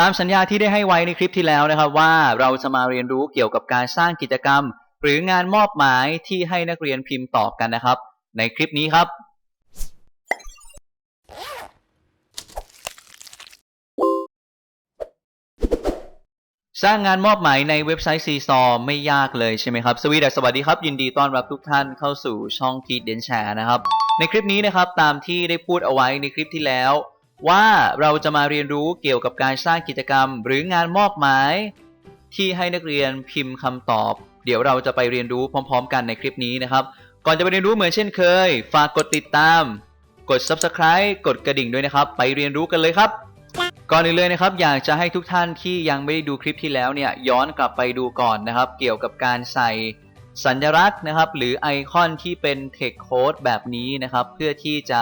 ตามสัญญาที่ได้ให้ไว้ในคลิปที่แล้วนะครับว่าเราจะมาเรียนรู้เกี่ยวกับการสร้างกิจกรรม หรืองานมอบหมายที่ให้นักเรียนพิมพ์ตอบกันนะครับ ในคลิปนี้ครับ สร้างงานมอบหมายในเว็บไซต์ซีซอไม่ยากเลยใช่ไหมครับ สวีดัสวัสดีครับ ยินดีต้อนรับทุกท่านเข้าสู่ช่องทีเดนแชร์นะครับ ในคลิปนี้นะครับตามที่ได้พูดเอาไว้ในคลิปที่แล้ว ว่าเราจะมาเรียนรู้เกี่ยวกับการสร้างกิจกรรม หรืองานมอบหมาย ที่ให้นักเรียนพิมพ์คำตอบ เดี๋ยวเราจะไปเรียนรู้พร้อม ๆ กันในคลิปนี้นะครับ ก่อนจะไปเรียนรู้เหมือนเช่นเคย ฝากกดติดตาม กด subscribe กดกระดิ่งด้วยนะครับ ไปเรียนรู้กันเลยครับ ก่อนอื่นเลยนะครับ อยากจะให้ทุกท่านที่ยังไม่ได้ดูคลิปที่แล้วเนี่ยย้อนกลับไปดูก่อนนะครับ เกี่ยวกับการใส่สัญลักษณ์นะครับ หรือไอคอนที่เป็น text code แบบนี้นะครับ เพื่อที่จะ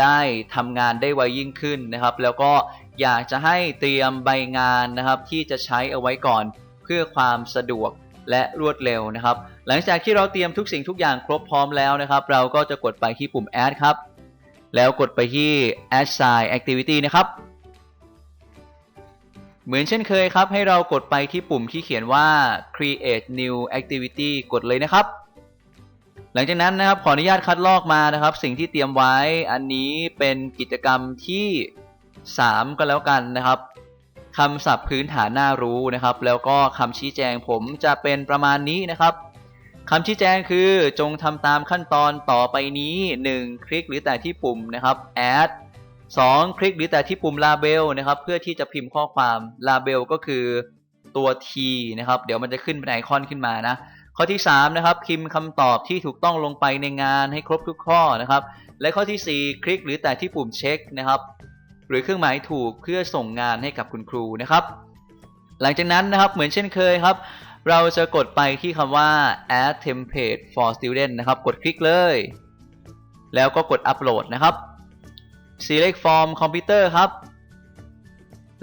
ได้ทำงานได้ไวยิ่งขึ้นนะครับ แล้วก็อยากจะให้เตรียมใบงานนะครับ ที่จะใช้เอาไว้ก่อนเพื่อความสะดวกและรวดเร็วนะครับ หลังจากที่เราเตรียมทุกสิ่งทุกอย่างครบพร้อมแล้วนะครับ เราก็จะกดไปที่ปุ่ม add ครับ แล้วกดไปที่ assign activity นะครับ เหมือนเช่นเคยครับ ให้เรากดไปที่ปุ่มที่เขียนว่า create new activity กดเลยนะครับ หลังจากนั้นนะครับขออนุญาตคัดลอกมานะครับ สิ่งที่เตรียมไว้อันนี้เป็นกิจกรรมที่ 3 ก็แล้วกันนะครับคำศัพท์พื้นฐานน่ารู้นะครับ แล้วก็คำชี้แจงผมจะเป็นประมาณนี้นะครับคำชี้แจงคือจงทำตามขั้นตอนต่อไปนี้ 1 คลิกหรือแต่ที่ปุ่มนะครับ add 2 คลิกหรือแต่ที่ปุ่ม label นะครับ เพื่อที่จะพิมพ์ข้อความ label ก็คือตัว T นะครับ เดี๋ยวมันจะขึ้นเป็นไอคอนขึ้นมานะ ข้อที่3นะครับพิมพ์คำตอบที่ถูกต้องลงไปในงานให้ครบทุกข้อนะครับ และข้อที่ 4 คลิกหรือแต่ที่ปุ่มเช็คนะครับ หรือเครื่องหมายถูกเพื่อส่งงานให้กับคุณครูนะครับ หลังจากนั้นนะครับเหมือนเช่นเคยครับ เราจะกดไปที่คำว่า add template for student นะครับ กดคลิกเลย แล้วก็กด upload นะครับ select form computer ครับ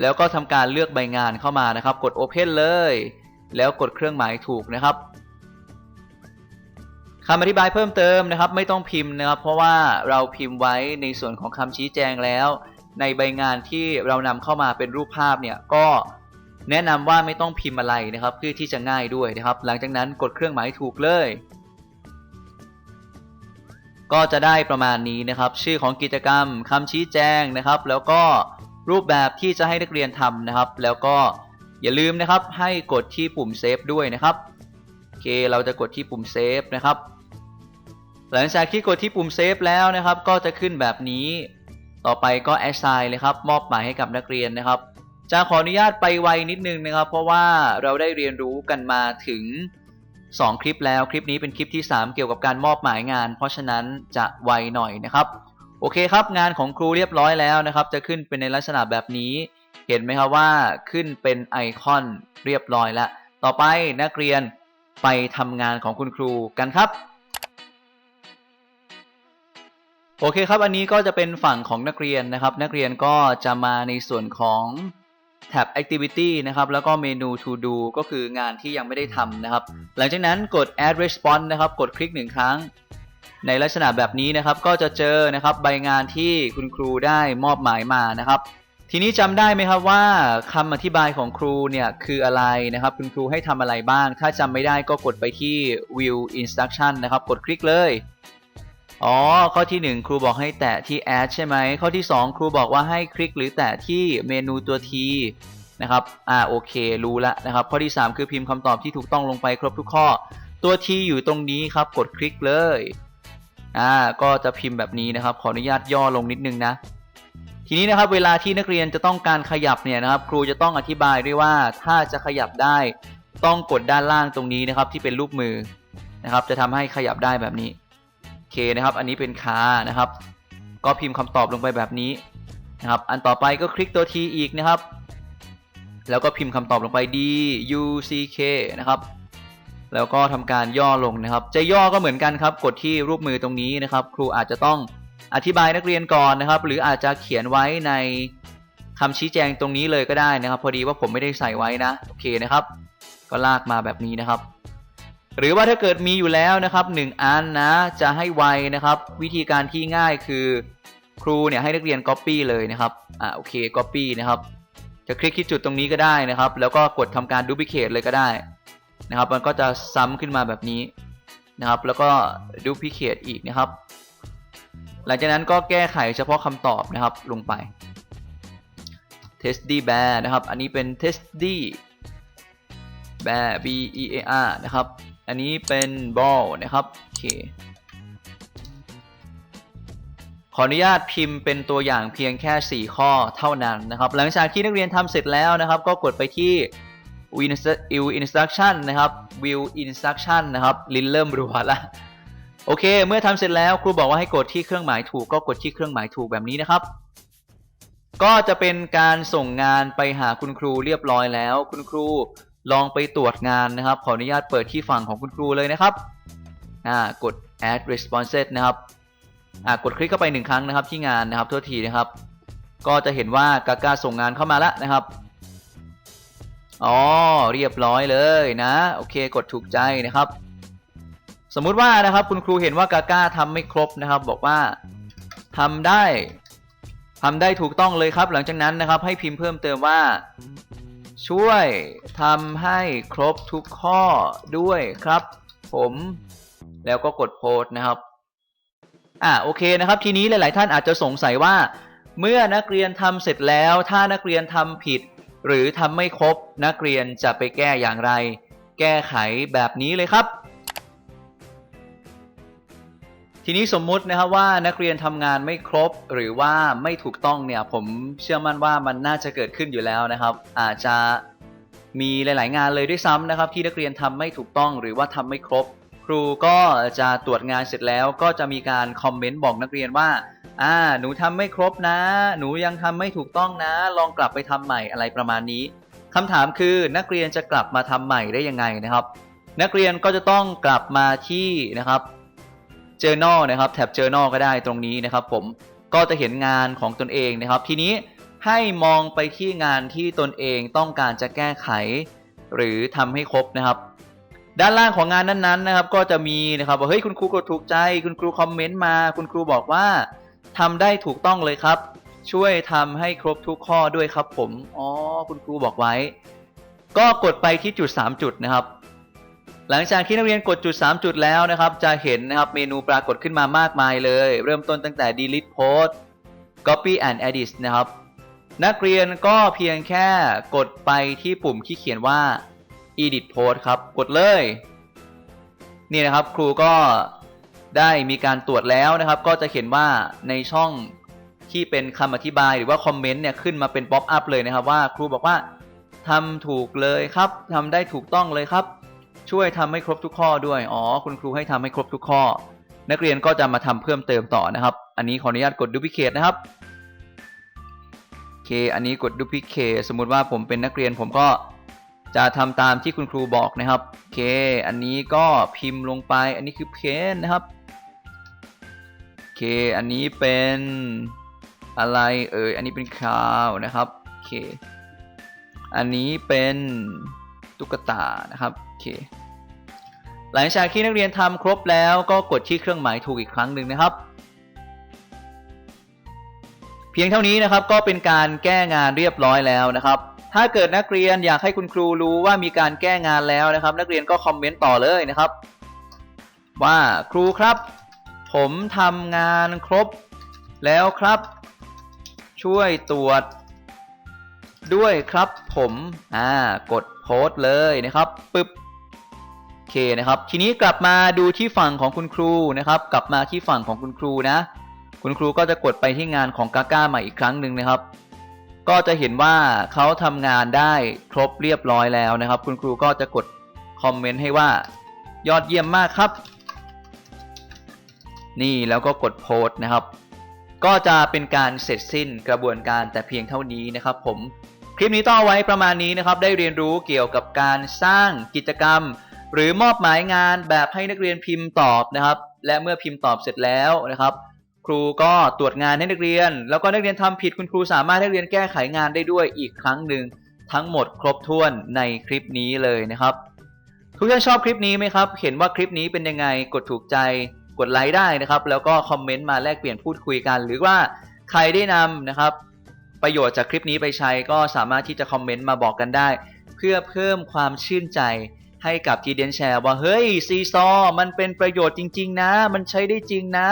แล้วก็ทำการเลือกใบงานเข้ามานะครับ กด open เลย แล้วกดเครื่องหมายถูกนะครับ คำอธิบายเพิ่มเติมนะครับ ไม่ต้องพิมพ์นะครับ เพราะว่าเราพิมพ์ไว้ในส่วนของคำชี้แจงแล้ว ในใบงานที่เรานำเข้ามาเป็นรูปภาพเนี่ยก็แนะนำว่าไม่ต้องพิมพ์อะไรนะครับ เพื่อที่จะง่ายด้วยนะครับ หลังจากนั้นกดเครื่องหมายถูกเลย ก็จะได้ประมาณนี้นะครับ ชื่อของกิจกรรมคำชี้แจงนะครับ แล้วก็รูปแบบที่จะให้นักเรียนทำนะครับ แล้วก็อย่าลืมนะครับให้กดที่ปุ่มเซฟด้วยนะครับโอเคเราจะกดที่ปุ่มเซฟนะครับ หลังจากที่กดที่ปุ่มเซฟแล้วนะครับ ก็จะขึ้นแบบนี้ ต่อไปก็ assign เลยครับ มอบหมายให้กับนักเรียนนะครับจะขออนุญาตไปไวนิดนึงนะครับ เพราะว่าเราได้เรียนรู้กันมาถึง 2 คลิปแล้วคลิปนี้เป็นคลิปที่ 3 เกี่ยวกับการมอบหมายงาน เพราะฉะนั้นจะไวหน่อยนะครับ โอเคครับงานของครูเรียบร้อยแล้วนะครับ จะขึ้นเป็นในลักษณะแบบนี้ เห็นไหมครับว่าขึ้นเป็นไอคอนเรียบร้อยแล้ว ต่อไปนักเรียนไปทำงานของคุณครูกันครับ โอเคครับ อันนี้ก็จะเป็นฝั่งของนักเรียนนะครับ นักเรียนก็จะมาในส่วนของแท็บ activity นะครับ แล้วก็เมนู to do ก็คืองานที่ยังไม่ได้ทำนะครับ หลังจากนั้นกด add response นะครับ กดคลิกหนึ่งครั้ง ในลักษณะแบบนี้นะครับ ก็จะเจอนะครับใบงานที่คุณครูได้มอบหมายมานะครับ ทีนี้จำได้ไหมครับว่าคำอธิบายของครูเนี่ยคืออะไรนะครับ คุณครูให้ทำอะไรบ้าง ถ้าจำไม่ได้ก็กดไปที่ view instruction นะครับ กดคลิกเลย อ๋อ ข้อที่ 1 ครูบอกให้แตะที่ add ใช่ไหม ข้อที่ 2 ครูบอกว่าให้คลิกหรือแตะที่เมนูตัว T นะครับ อ่า โอเค รู้ละนะครับ ข้อที่ 3 คือพิมพ์คำตอบที่ถูกต้องลงไปครบทุกข้อ ตัว T อยู่ตรงนี้ครับ กดคลิกเลย อ่า ก็จะพิมพ์แบบนี้นะครับ ขออนุญาตย่อลงนิดนึงนะ ทีนี้นะครับ เวลาที่นักเรียนจะต้องการขยับเนี่ยนะครับ ครูจะต้องอธิบายด้วยว่าถ้าจะขยับได้ ต้องกดด้านล่างตรงนี้นะครับที่เป็นรูปมือนะครับ จะทำให้ขยับได้แบบนี้ โอเคนะครับ อันนี้เป็นคานะครับ ก็พิมพ์คำตอบลงไปแบบนี้นะครับ อันต่อไปก็คลิกตัว T อีกนะครับ แล้วก็พิมพ์คำตอบลงไป D U C K นะครับ แล้วก็ทำการย่อลงนะครับ จะย่อก็เหมือนกันครับ กดที่รูปมือตรงนี้นะครับ ครูอาจจะต้องอธิบายนักเรียนก่อนนะครับ หรืออาจจะเขียนไว้ในคำชี้แจงตรงนี้เลยก็ได้นะครับ พอดีว่าผมไม่ได้ใส่ไว้นะ โอเคนะครับ ก็ลากมาแบบนี้นะครับ หรือว่าถ้าเกิดมีอยู่แล้วนะครับหนึ่งอันนะจะให้ไวนะครับ วิธีการที่ง่ายคือ ครูเนี่ยให้นักเรียน Copy เลยนะครับอ่าโอเค Copy นะครับจะคลิกที่จุดตรงนี้ก็ได้นะครับ แล้วก็กดทำการดูพิเคทเลยก็ได้นะครับ มันก็จะซ้ำขึ้นมาแบบนี้นะครับ แล้วก็ดูพิเคทอีกนะครับ หลังจากนั้นก็แก้ไขเฉพาะคำตอบนะครับลงไป test d bear นะครับ อันนี้เป็น test d bear b e a r นะครับ อันนี้เป็น ball นะครับโอเคขออนุญาตพิมพ์เป็นตัวอย่างเพียงแค่ 4 ข้อเท่านั้นนะครับ หลังจากที่นักเรียนทำเสร็จแล้วนะครับ ก็กดไปที่ view instruction นะครับ view instruction นะครับ ลิ้นเริ่มรัวละโอเค เมื่อทำเสร็จแล้วครูบอกว่าให้กดที่เครื่องหมายถูก ก็กดที่เครื่องหมายถูกแบบนี้นะครับ ก็จะเป็นการส่งงานไปหาคุณครูเรียบร้อยแล้ว คุณครู ลองไปตรวจงานนะครับ ขออนุญาตเปิดที่ฝั่งของคุณครูเลยนะครับอ่ากด add responses นะครับอ่ากดคลิกเข้าไปหนึ่งครั้งนะครับ ที่งานนะครับโทษทีนะครับ ก็จะเห็นว่ากากาส่งงานเข้ามาแล้วนะครับอ๋อเรียบร้อยเลยนะ โอเคกดถูกใจนะครับ สมมุติว่านะครับคุณครูเห็นว่ากาก้าทำไม่ครบนะครับ บอกว่าทำได้ทำได้ถูกต้องเลยครับ หลังจากนั้นนะครับ ให้พิมพ์เพิ่มเติมว่า ช่วยทำให้ครบทุกข้อด้วยครับ ผมแล้วก็กดโพสต์นะครับอ่าโอเคนะครับ ทีนี้หลาย ๆ ท่านอาจจะสงสัยว่า เมื่อนักเรียนทำเสร็จแล้ว ถ้านักเรียนทำผิด หรือทำไม่ครบนักเรียนจะไปแก้อย่างไร แก้ไขแบบนี้เลยครับ ทีนี้สมมุตินะครับว่านักเรียนทำงานไม่ครบหรือว่าไม่ถูกต้องเนี่ยผมเชื่อมั่นว่ามันน่าจะเกิดขึ้นอยู่แล้วนะครับ อาจจะมีหลาย ๆ งานเลยด้วยซ้ำนะครับ ที่นักเรียนทำไม่ถูกต้องหรือว่าทำไม่ครบ ครูก็จะตรวจงานเสร็จแล้ว ก็จะมีการคอมเมนต์บอกนักเรียนว่าอ่าหนูทำไม่ครบนะ หนูยังทำไม่ถูกต้องนะ ลองกลับไปทำใหม่อะไรประมาณนี้คำถามคือนักเรียนจะกลับมาทำใหม่ได้ยังไงนะครับ นักเรียนก็จะต้องกลับมาที่นะครับ journal นะครับแท็บ journal ก็ได้ตรงนี้นะครับ ผมก็จะเห็นงานของตนเองนะครับ ทีนี้ให้มองไปที่งานที่ตนเองต้องการจะแก้ไข หรือทำให้ครบนะครับ ด้านล่างของงานนั้นๆนะครับ ก็จะมีนะครับว่าเฮ้ยคุณครูกดถูกใจ คุณครูคอมเมนต์มา คุณครูบอกว่าทำได้ถูกต้องเลยครับ ช่วยทำให้ครบทุกข้อด้วยครับผมอ๋อคุณครูบอกไว้ ก็กดไปที่จุด 3 จุดนะครับ หลังจากที่นักเรียนกดจุด 3 จุดแล้วนะครับ จะเห็นนะครับเมนูปรากฏขึ้นมามากมายเลย เริ่มต้นตั้งแต่ delete post copy and edit นะครับ นักเรียนก็เพียงแค่กดไปที่ปุ่มที่เขียนว่า edit post ครับกดเลย นี่นะครับครูก็ได้มีการตรวจแล้วนะครับ ก็จะเห็นว่าในช่องที่เป็นคำอธิบายหรือว่าคอมเมนต์เนี่ยขึ้นมาเป็นป๊อปอัพเลยนะครับว่าครูบอกว่าทำถูกเลยครับทำได้ถูกต้องเลยครับ ช่วยทำให้ครบทุกข้อด้วย อ๋อ คุณครูให้ทำให้ครบทุกข้อ นักเรียนก็จะมาทำเพิ่มเติมต่อนะครับ อันนี้ขออนุญาตกด duplicate นะครับโอเค อันนี้กด duplicate สมมุติว่าผมเป็นนักเรียนผมก็จะทำตามที่คุณครูบอกนะครับโอเค อันนี้ก็พิมพ์ลงไป อันนี้คือเพนนะครับโอเค อันนี้เป็นอะไรเอ่ย อันนี้เป็นคาวนะครับโอเค อันนี้เป็นตุ๊กตานะครับโอเค หลังจากที่นักเรียนทำครบแล้วก็กดที่เครื่องหมายถูกอีกครั้งหนึ่งนะครับ เพียงเท่านี้นะครับก็เป็นการแก้งานเรียบร้อยแล้วนะครับ ถ้าเกิดนักเรียนอยากให้คุณครูรู้ว่ามีการแก้งานแล้วนะครับ นักเรียนก็คอมเมนต์ต่อเลยนะครับ ว่าครูครับ ผมทำงานครบแล้วครับ ช่วยตรวจด้วยครับผม อ่า กดโพสต์เลยนะครับปึ๊บ เคนะครับ ทีนี้กลับมาดูที่ฝั่งของคุณครูนะครับ กลับมาที่ฝั่งของคุณครูนะ คุณครูก็จะกดไปที่งานของกาก้าใหม่อีกครั้งหนึ่งนะครับ ก็จะเห็นว่าเขาทำงานได้ครบเรียบร้อยแล้วนะครับ คุณครูก็จะกดคอมเมนต์ให้ว่ายอดเยี่ยมมากครับ นี่แล้วก็กดโพสต์นะครับ ก็จะเป็นการเสร็จสิ้นกระบวนการแต่เพียงเท่านี้นะครับ ผมคลิปนี้ต้องเอาไว้ประมาณนี้นะครับ ได้เรียนรู้เกี่ยวกับการสร้างกิจกรรม หรือมอบหมายงานแบบให้นักเรียนพิมพ์ตอบนะครับ และเมื่อพิมพ์ตอบเสร็จแล้วนะครับ ครูก็ตรวจงานให้นักเรียน แล้วก็นักเรียนทำผิดคุณครูสามารถให้นักเรียนแก้ไขงานได้ด้วยอีกครั้งหนึ่งทั้งหมดครบถ้วนในคลิปนี้เลยนะครับ ทุกท่านชอบคลิปนี้ไหมครับ เห็นว่าคลิปนี้เป็นยังไงกดถูกใจกดไลค์ได้นะครับ แล้วก็คอมเมนต์มาแลกเปลี่ยนพูดคุยกัน หรือว่าใครได้นำนะครับ ประโยชน์จากคลิปนี้ไปใช้ก็สามารถที่จะคอมเมนต์มาบอกกันได้ เพื่อเพิ่มความชื่นใจ ให้กับทีเดนแชร์ว่าเฮ้ยซีซอมันเป็นประโยชน์จริง ๆ นะ มันใช้ได้จริงนะ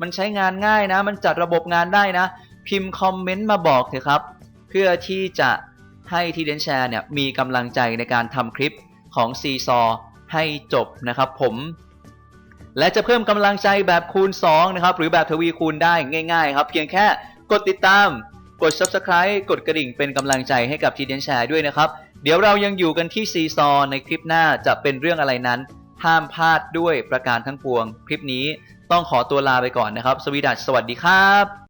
มันใช้งานง่ายนะ มันจัดระบบงานได้นะ พิมพ์คอมเมนต์มาบอกเถอะครับ เพื่อที่จะให้ทีเดนแชร์เนี่ยมีกำลังใจในการทำคลิปของซีซอให้จบนะครับผมและจะเพิ่มกำลังใจแบบคูณ 2 นะครับ หรือแบบทวีคูณได้ง่าย ๆ ครับ เพียงแค่กดติดตาม กด Subscribe กดกระดิ่งเป็นกำลังใจให้กับทีเดนแชร์ด้วยนะครับ เดี๋ยวเรายังอยู่กันที่ซีซอในคลิปหน้าจะเป็นเรื่องอะไรนั้น ห้ามพลาดด้วยประการทั้งปวง คลิปนี้ต้องขอตัวลาไปก่อนนะครับ สวีดัสสวัสดีครับ